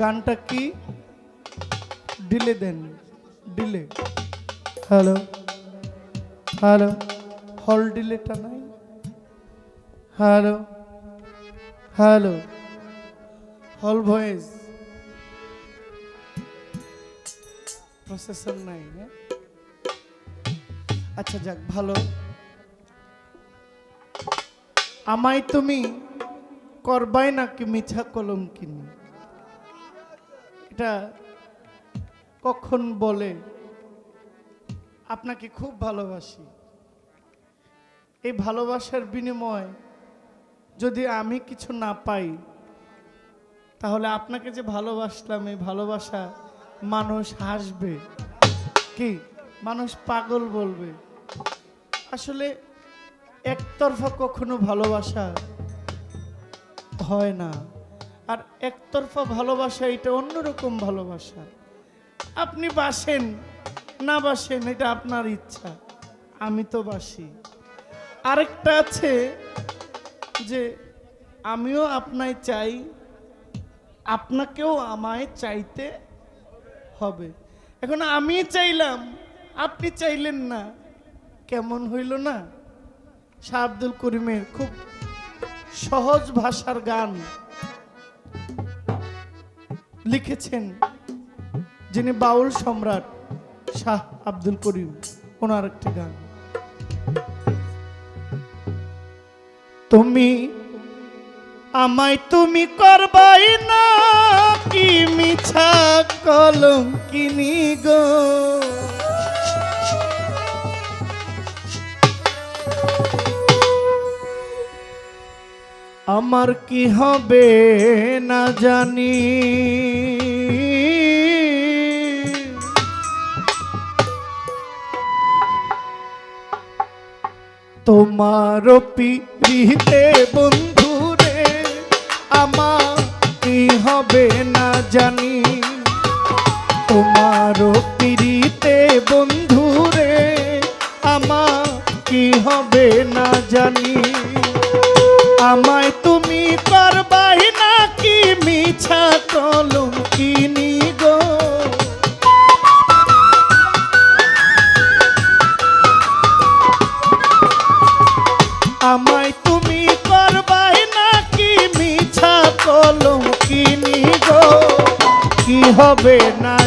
গানটা কি? ডিলে দেন, ডিলে। হ্যালো হ্যালো, হল ডিলেটা নাই? হ্যালো হ্যালো, হল ভয়েস। প্রসেসর নাই হ্যাঁ? আচ্ছা যাক, ভালো। আমায় তুমি করবাই নাকি মিছা কলম কিনি? এটা কখন বলে? আপনাকে খুব ভালোবাসি। এই ভালোবাসার বিনিময় যদি আমি কিছু না পাই, তাহলে আপনাকে যে ভালোবাসলাম, এই ভালোবাসা মানুষ হাসবে। কি? মানুষ পাগল বলবে। আসলে একতরফা কখনো ভালোবাসা হয় না। আর একতরফা ভালোবাসা এটা অন্যরকম ভালোবাসা। আপনি বাসেন, না বাসেন, এটা আপনার ইচ্ছা। আমি তো বাসি। আরেকটা আছে যে, আমিও আপনায় চাই, আপনাকেও আমায় চাইতে হবে। এখন আমি চাইলাম, আপনি চাইলেন না, কেমন হইল না? শাহ আব্দুল করিমের খুব সহজ ভাষার গান। লিখেছেন যিনি বাউল সম্রাট শাহ আব্দুল করিম। ওনার একটি গান। তুমি আমায় তুমি করবাই না, কি মিছা কলম কিনি গো। আমার কি হবে না জানি। তোমার পিড়িতে বন্ধুরে আমার কি হবে না জানি। হবে না।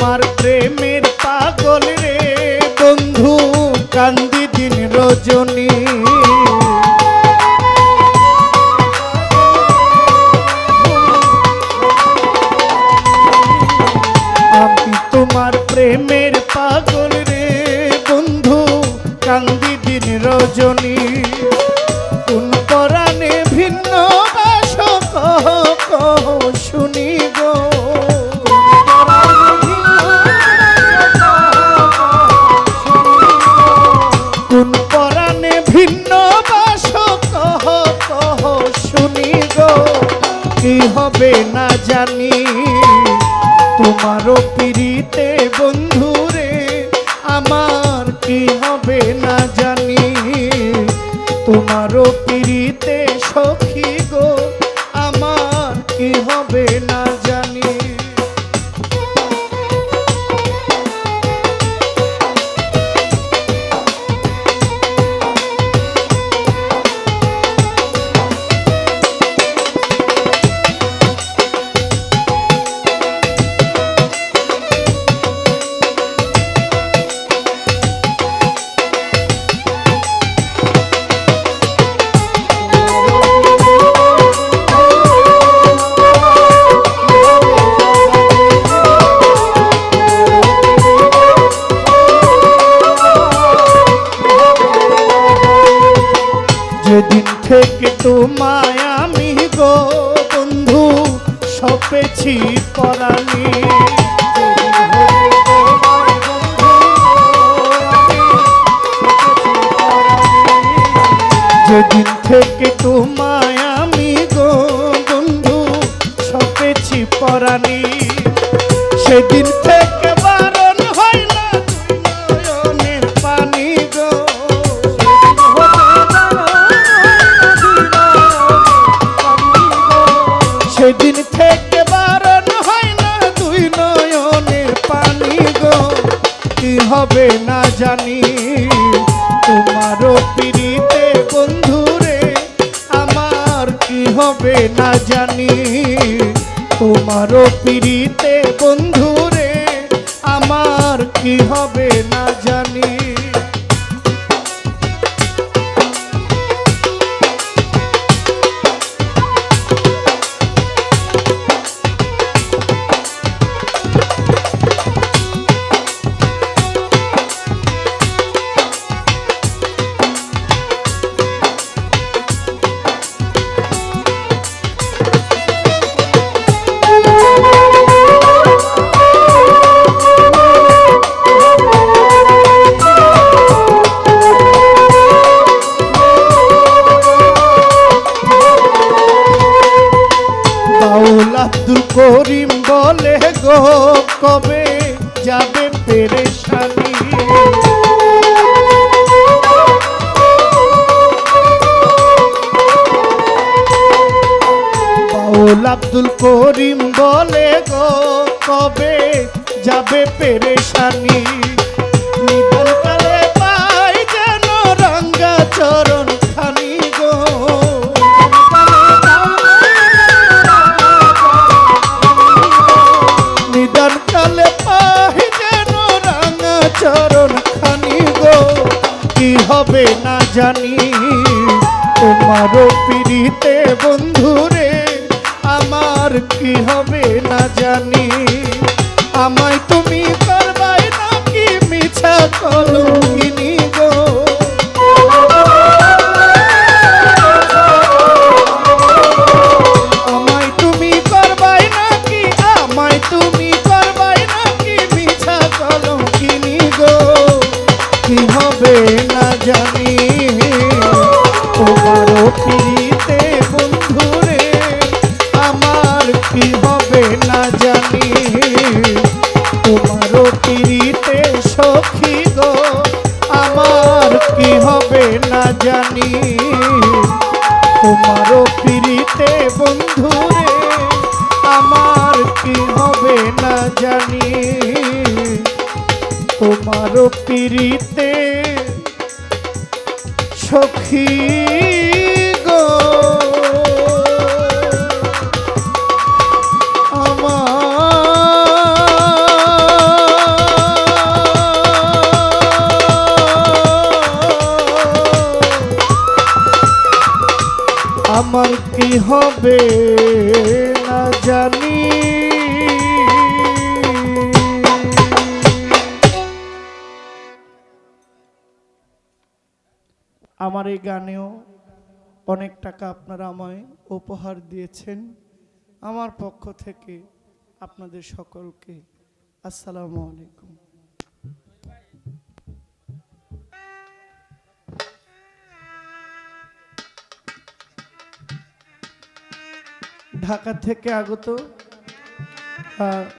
তোমার প্রেমের পাগল রে। বন্ধু কান্দি দিন রজনী। ভিন্ন বাস কহ কহ, শুনি হবে না জানি, তোমারও পিড়িতে বন্ধুরে আমার কি হবে না জানি, তোমারও পিড়িতে সখী গো। আমার কি হবে না থেকে তোমায় আমি গো বন্ধু, সপেছি পরাণী। যেদিন থেকে তোমায় আমি গো বন্ধু, সপেছি পরাণী। সেদিন থেকে না জানি? তোমারও পিড়িতে বন্ধুরে আমার কি হবে না জানি? আব্দুল করিম বলে গো কবে যাবে পেরেশানি? আমার কি হবে? সখী গো, আমার কি হবে না জানি। তোমারও পিড়িতে বন্ধুরে আমার কি হবে না জানি। তোমারও পিড়িতে সখী আমার কি হবে না জানি। আমার এই গানেও অনেক টাকা আপনারা আমায় উপহার দিয়েছেন। আমার পক্ষ থেকে আপনাদের সকলকে আসসালামু আলাইকুম। ঢাকা থেকে আগত